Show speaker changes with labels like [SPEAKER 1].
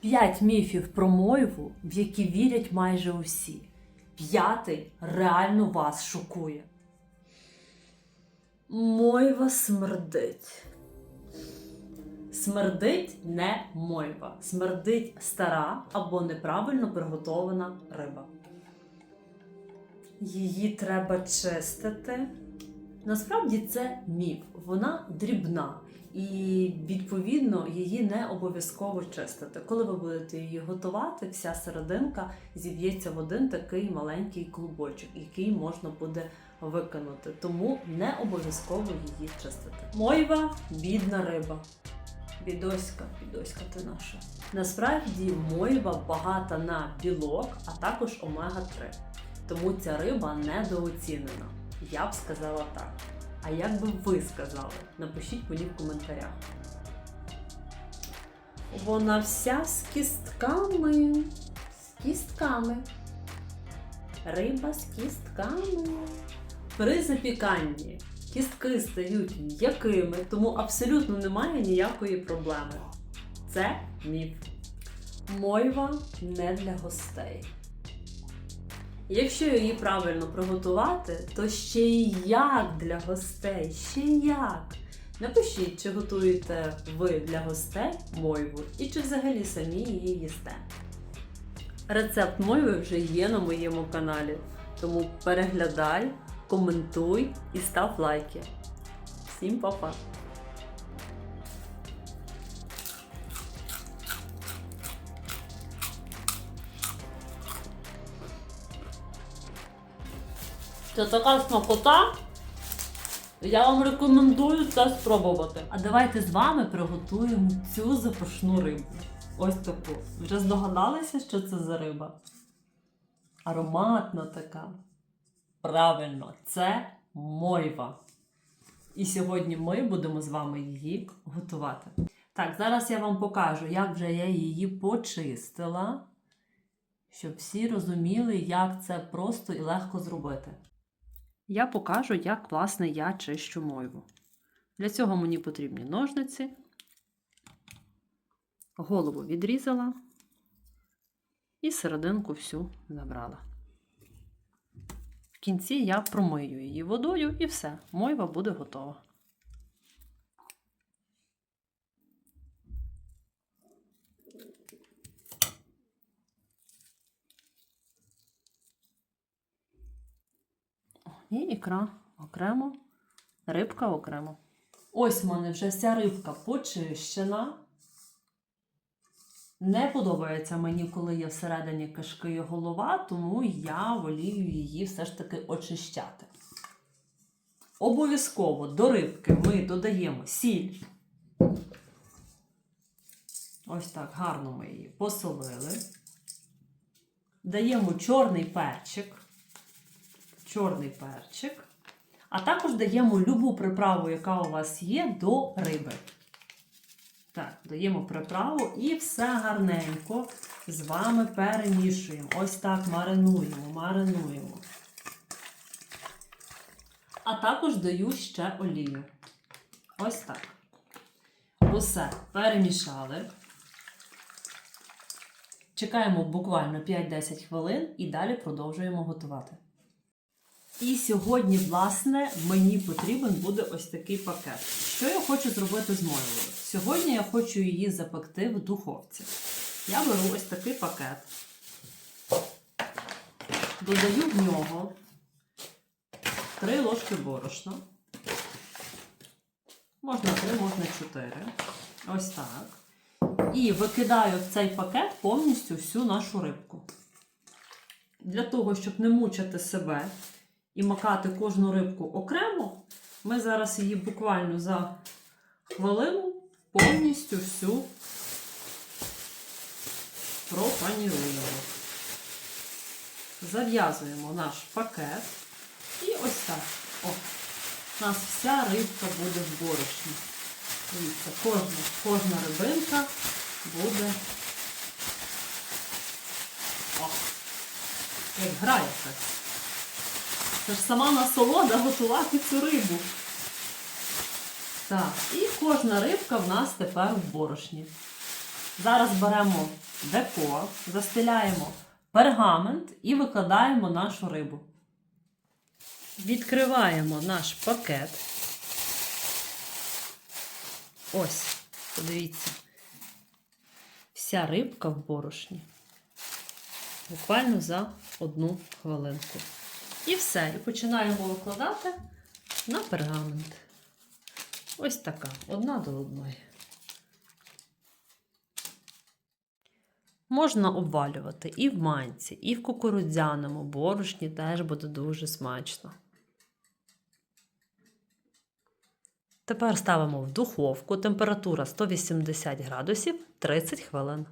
[SPEAKER 1] П'ять міфів про мойву, в які вірять майже усі. П'ятий реально вас шокує. Мойва смердить. Смердить не мойва. Смердить стара або неправильно приготована риба. Її треба чистити. Насправді це міф. Вона дрібна. І відповідно її не обов'язково чистити. Коли ви будете її готувати, вся серединка зіб'ється в один такий маленький клубочок, який можна буде викинути. Тому не обов'язково її чистити. Мойва бідна риба. Бідоська, бідоська ти наша. Насправді мойва багата на білок, а також омега-3. Тому ця риба недооцінена. Я б сказала так. А як би ви сказали? Напишіть мені в коментарях. Вона вся з кістками. З кістками. Риба з кістками. При запіканні кістки стають м'якими, тому абсолютно немає ніякої проблеми. Це міф. Мойва не для гостей. Якщо її правильно приготувати, то ще й як для гостей, ще як. Напишіть, чи готуєте ви для гостей мойву і чи взагалі самі її їсте. Рецепт мойви вже є на моєму каналі, тому переглядай, коментуй і став лайки. Всім па-па! Це така смакота. Я вам рекомендую це спробувати. А давайте з вами приготуємо цю запашну рибу. Ось таку. Вже здогадалися, що це за риба? Ароматна така. Правильно, це мойва. І сьогодні ми будемо з вами її готувати. Так, зараз я вам покажу, як вже я її почистила, щоб всі розуміли, як це просто і легко зробити. Я покажу, як власне я чищу мойву. Для цього мені потрібні ножниці. Голову відрізала і серединку всю забрала. В кінці я промию її водою і все, мойва буде готова. І ікра окремо, рибка окремо. Ось в мене вже вся рибка почищена. Не подобається мені, коли є всередині кишки і голова, тому я волію її все ж таки очищати. Обов'язково до рибки ми додаємо сіль. Ось так гарно ми її посолили. Даємо чорний перчик чорний перчик, а також даємо любу приправу, яка у вас є, до риби. Так, даємо приправу і все гарненько з вами перемішуємо. Ось так маринуємо, маринуємо. А також даю ще олію. Ось так. Усе перемішали. Чекаємо буквально 5-10 хвилин і далі продовжуємо готувати. І сьогодні, власне, мені потрібен буде ось такий пакет. Що я хочу зробити з мойвою? Сьогодні я хочу її запекти в духовці. Я беру ось такий пакет, додаю в нього 3 ложки борошна. Можна 3, можна 4. Ось так. І викидаю в цей пакет повністю всю нашу рибку. Для того, щоб не мучити себе і макати кожну рибку окремо, ми зараз її буквально за хвилину повністю всю пропаніруємо. Зав'язуємо наш пакет і ось так. О, у нас вся рибка буде в борошні. Дивіться, кожна, кожна рибинка буде. О, як гра якась. Це ж сама насолода готувати цю рибу. Так, і кожна рибка в нас тепер в борошні. Зараз беремо декор, застеляємо пергамент і викладаємо нашу рибу. Відкриваємо наш пакет. Ось, подивіться. Вся рибка в борошні. Буквально за одну хвилинку. І все. І починаємо викладати на пергамент. Ось така, одна до одної. Можна обвалювати і в манці, і в кукурудзяному борошні теж буде дуже смачно. Тепер ставимо в духовку температура 180 градусів 30 хвилин.